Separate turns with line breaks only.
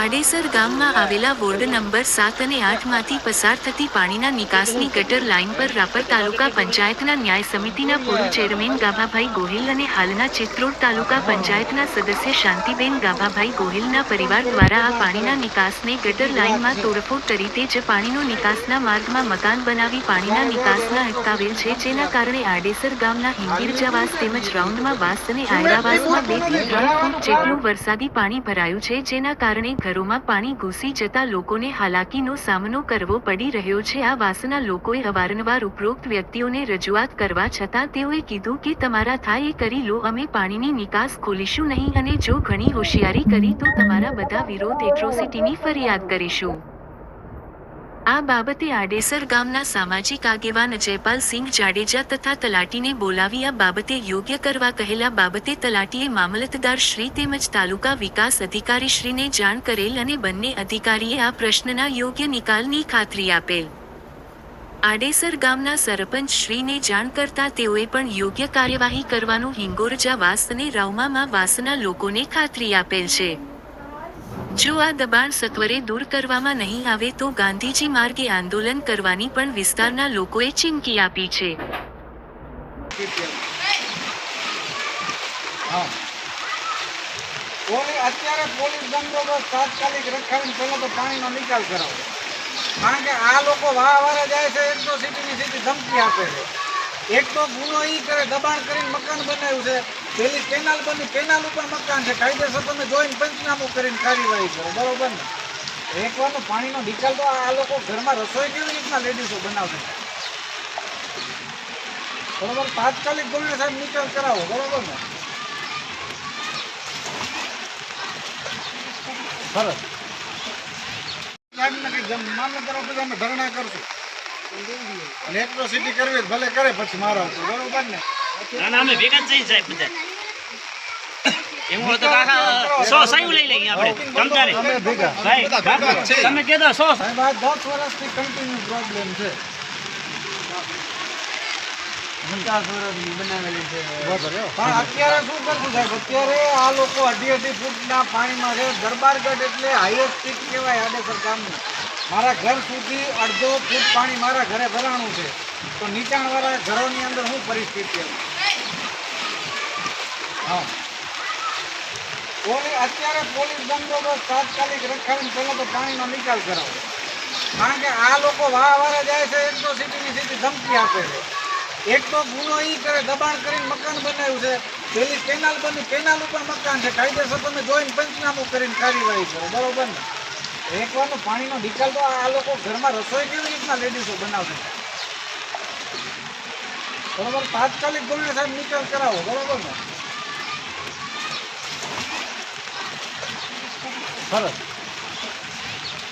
આડેસર ગામમાં આવેલા ward number સાત અને આઠમાંથી પસાર થતી પાણીના નિકાસની ગટર લાઇન પર રાપર તાલુકા પંચાયતના ન્યાય સમિતિના પૂર્વ ચેરમેન ગાભાભાઈ ગોહિલ અને હાલના ચિત્રોડ તાલુકા પંચાયતના સદસ્ય શાંતિબેન ગાભાભાઈ ગોહિલના પરિવાર દ્વારા આ પાણીના નિકાસને ગટર લાઇનમાં તોડફોડ કરી તે જ પાણીનો નિકાસના માર્ગમાં મકાન બનાવી પાણીના નિકાસના અટકાવેલ છે, જેના કારણે આડેસર ગામના હિંગીરજાવાસ તેમજ રાઉન્ડમાં વાસ અને આયરાવાસમાં બેથી ત્રણ ફૂટ જેટલું વરસાદી પાણી ભરાયું છે. જેના કારણે ઘરોમાં પાણી ઘૂસી જતા લોકોને હાલાકીનો સામનો કરવો પડી રહ્યો છે. આ વાસના લોકોએ અવારનવાર ઉપરોક્ત વ્યક્તિઓને રજૂઆત કરવા છતાં તેઓએ કીધું કે તમારા થાય એ કરી લો, અમે પાણીની નિકાસ ખોલીશું નહીં અને જો ઘણી હોશિયારી કરી તો તમારા બધા વિરોધ એટ્રોસિટીની ફરિયાદ કરીશું. આ બાબતે આડેસર ગામના સામાજિક આગેવાન જયપાલસિંહ જાડેજા તથા તલાટીને બોલાવી આ બાબતે યોગ્ય કરવા કહેલા બાબતે તલાટીએ મામલતદાર શ્રી તેમજ તાલુકા વિકાસ અધિકારી શ્રીને જાણ કરેલ અને બંને અધિકારીએ આ પ્રશ્નના યોગ્ય નિકાલની ખાતરી આપેલ. આડેસર ગામના સરપંચ શ્રીને જાણ કરતા તેઓએ પણ યોગ્ય કાર્યવાહી કરવાનું હિંગોરજા વાસ અને રાઉમામાં વાસના લોકોને ખાતરી આપેલ છે. જો આ દબાણ સત્વરે દૂર કરવામાં નહીં આવે તો ગાંધીજી માર્ગે આંદોલન કરવાની પણ વિસ્તારના લોકોએ ચીમકી આપી છે.
અત્યારે પોલીસ બંદોબસ્ત તાત્કાલિક રખાવીને પહેલા તો પાણીનો નિકાલ કરાવો. કારણ કે આ લોકો વારે જાય છે, એક તો સિટીની સિટી ધમકી આપે છે. એક તો ગુનો એ કરે, દબાણ કરીને મકાન બનાવ્યું છે. પેલી કેનાલ બની, કેનાલ ઉપર મકાન છે. કાયદેસર તમે જોઈને પંચનામું કરીને કાર્યવાહી કરો, બરોબર ને? એકવારનો પાણીનો નિકાલ તો આ લોકો ઘરમાં રસોઈ કેવી રીતના લેડીઝો બનાવશે? બરોબર, તાત્કાલિક ધોરણે સાહેબ નિકાલ કરાવો, બરોબર ને? સરસ. મામલતદાર ઓફિસે અમે ધરણા કરશું. અને એટ્રોસિટી કરવી ભલે કરે પછી મારા ઉપર બરોબર ને?
ના ના અમે ભેગા જ જાય સાહેબ બધા. એમ હોય તો કાકા સો સાયું લઈ લઈએ આપણે. તમતારે ભાઈ તમે કહેતા સો.
સાહેબ આ દસ વર્ષથી કન્ટિન્યુ પ્રોબ્લેમ અત્યારે શું કરવું સાહેબ? અત્યારે આ લોકો અઢી અઢી ફૂટના પાણીમાં છે. દરબારગઢ એટલે હાઈએસ્ટ પીક કહેવાય આડેસર ગામનું. મારા ઘર સુધી અડધો ફૂટ પાણી મારા ઘરે ભરાણું છે. તો નીચાણવાળા ઘરોની અંદર શું પરિસ્થિતિ હા. પોલીસ અત્યારે પોલીસ બંદોબસ્ત તાત્કાલિક રખાવીને પહેલા તો પાણીનો નિકાલ કરાવો. કારણ કે આ લોકો વારે જાય છે, એક તો સીટીની સીધી ધમકી આપે છે. એક તો ગુનો એ કરે, દબાણ કરીને મકાન બનાવ્યું છે. પેલી કેનાલ બની, કેનાલ ઉપર મકાન છે. કાયદેસર તમે જોઈને પંચનામું કરીને કાર્યવાહી કરો, બરોબર ને? એકવારનો પાણીનો નિકાલ તો આ લોકો ઘરમાં રસોઈ કેવી રીતના લેડીઝો બનાવશે? બરોબર, તાત્કાલિક ધોરણે સાહેબ નિકાલ કરાવો, બરોબર ને? સરસ.